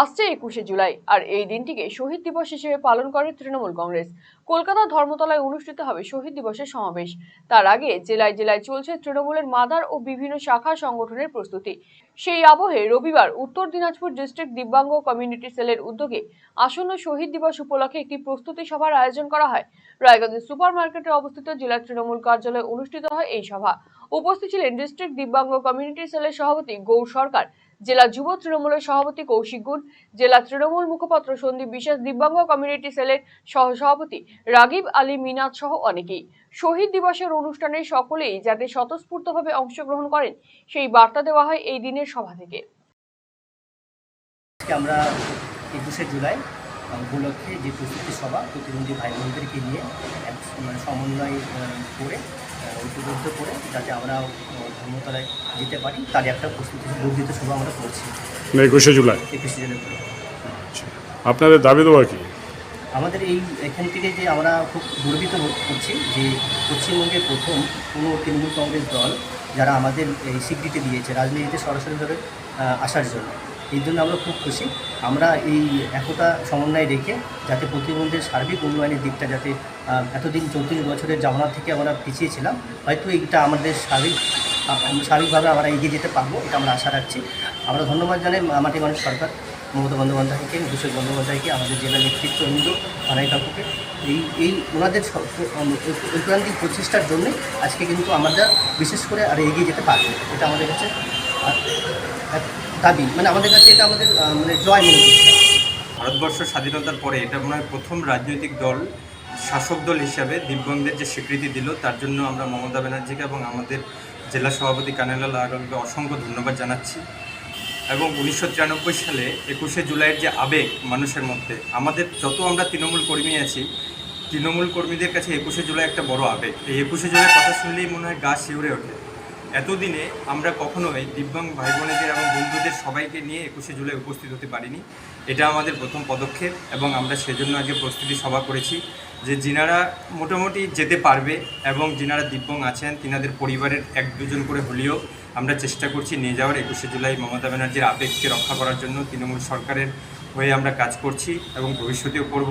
আসছে একুশে জুলাই, আর এই দিনটিকে শহীদ দিবস হিসেবে পালন করে তৃণমূল কংগ্রেস। কলকাতা ধর্মতলায় অনুষ্ঠিত হবে শহীদ দিবসের সমাবেশ। তার আগে জেলায় জেলায় চলছে তৃণমূলের মাদার ও বিভিন্ন শাখা সংগঠনের প্রস্তুতি। সেই আবহে রবিবার উত্তর দিনাজপুর ডিস্ট্রিক্ট দিব্যাঙ্গ কমিউনিটি সেলের উদ্যোগে আসন্ন শহীদ দিবস উপলক্ষে একটি প্রস্তুতি সভার আয়োজন করা হয়। রায়গঞ্জের সুপার মার্কেটে অবস্থিত জেলা তৃণমূল কার্যালয়ে অনুষ্ঠিত হয় এই সভা। উপস্থিত ছিলেন ডিস্ট্রিক্ট দিব্যাঙ্গ কমিউনিটি সেলের সভাপতি গৌর সরকার, জেলা যুব তৃণমূলের সভাপতি কৌশিক গুণ, জেলা তৃণমূল মুখপাত্র সন্দীপ বিশ্বাস দিব্যাঙ্গ কমিউনিটি সেলের সহ সভাপতি রাগিব আলী মিনাদ সহ অনেকেই। শহীদ দিবসের অনুষ্ঠানে সকলেই যাতে স্বতঃস্ফূর্তভাবে অংশগ্রহণ করেন, সেই বার্তা দেওয়া হয় এই দিনের সভা থেকে। আমরা একুশে জুলাই উপলক্ষে যে প্রস্তুতি সভা প্রতিবন্ধী ভাই বোনদেরকে নিয়ে এক মানে সমন্বয় করে ঐক্যবদ্ধ করে যাতে আমরা ধর্মতলায় যেতে পারি তার একটা প্রস্তুতি বর্ধিত সভা আমরা করছি। একুশে জুলাই? একুশে জুলাই। আপনাদের দাবি দেওয়া কি? আমাদের এই এখান থেকে যে আমরা খুব গর্বিত বোধ করছি যে পশ্চিমবঙ্গের প্রথম কোনো তৃণমূল কংগ্রেস দল যারা আমাদের এই স্বীকৃতি দিয়েছে রাজনীতিতে সরাসরিভাবে আসার জন্য। এই জন্য আমরা খুব খুশি। আমরা এই একতা সমন্বয় রেখে যাতে প্রতিবন্ধীর সার্বিক উন্নয়নের দিকটা যাতে এতদিন চৌত্রিশ বছরের জামানা থেকে আমরা পিছিয়ে ছিলাম হয়তো এইটা আমাদের স্বাভাবিক আহ, স্বাভাবিকভাবে আমরা এগিয়ে যেতে পারব এটা আমরা আশা রাখছি। আমরা ধন্যবাদ জানাই মাটি মানুষ সরকার মমতা বন্দ্যোপাধ্যায়কে অভিষেক বন্দ্যোপাধ্যায়কে আমাদের জেলা নেতৃত্ববৃন্দ আনাই কাকুকে। এই এই ওনাদের ঐক্রান্তিক প্রচেষ্টার জন্যে আজকে কিন্তু আমরা বিশেষ করে আর এগিয়ে যেতে পারব এটা আমাদের কাছে দাবি মানে আমাদের কাছে এটা আমাদের মানে জয় মনে ভারতবর্ষ স্বাধীনতার পরে এটা মনে হয় প্রথম রাজনৈতিক দল, শাসক দল হিসাবে দিব্যাঙ্গদের যে স্বীকৃতি দিল, তার জন্য আমরা মমতা ব্যানার্জিকে এবং আমাদের জেলা সভাপতি কানাইলাল আগরকে অসংখ্য ধন্যবাদ জানাচ্ছি। এবং উনিশশো তিরানব্বই সালে একুশে জুলাইয়ের যে আবেগ মানুষের মধ্যে, আমাদের যত আমরা তৃণমূল কর্মী আছি, তৃণমূল কর্মীদের কাছে একুশে জুলাই একটা বড় আবেগ। এই একুশে জুলাই কথা শুনলেই মনে হয় গা শিউরে ওঠে। এতদিনে আমরা কখনোই দিব্যাঙ্গ ভাই বোনেদের এবং বন্ধুদের সবাইকে নিয়ে একুশে জুলাই উপস্থিত হতে পারিনি। এটা আমাদের প্রথম পদক্ষেপ এবং আমরা সেজন্য আগে প্রস্তুতি সভা করেছি যে যিনারা মোটামুটি যেতে পারবে এবং যিনারা দিব্যাঙ্গ আছেন, তিনাদের পরিবারের এক দুজন করে হলেও আমরা চেষ্টা করছি নিয়ে যাওয়ার একুশে জুলাই মমতা ব্যানার্জির আবেগকে রক্ষা করার জন্য, তৃণমূল সরকারের হয়ে আমরা কাজ করছি এবং ভবিষ্যতেও করব।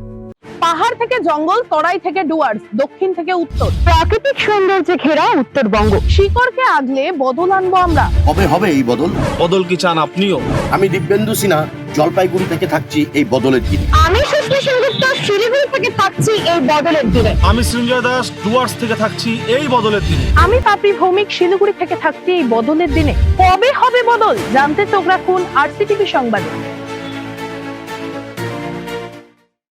পাহাড় থেকে জঙ্গল তরাই থেকে ডুয়ার্স দক্ষিণ থেকে উত্তর। প্রাকৃতিক সৌন্দর্যে ঘেরা উত্তরবঙ্গ। শিকড়কে আগলে বদল আনব আমরা। কবে হবে এই বদল। বদল কি চান আপনিও? আমি দিব্যেন্দু সিনহা জলপাইগুড়ি থেকে থাকছি এই বদলের দিন। আমি সুশ্রী সেনগুপ্ত শিলিগুড়ি থেকে থাকছি এই বদলের দিনে। আমি সৃঞ্জয় দাস ডুয়ার্স থেকে থাকছি এই বদলের দিনে। আমি পাপড়ি ভৌমিক শিলিগুড়ি থেকে থাকছি এই বদলের দিনে। কবে হবে বদল? জানতে চোখ রাখুন আরসিটিভি সংবাদে।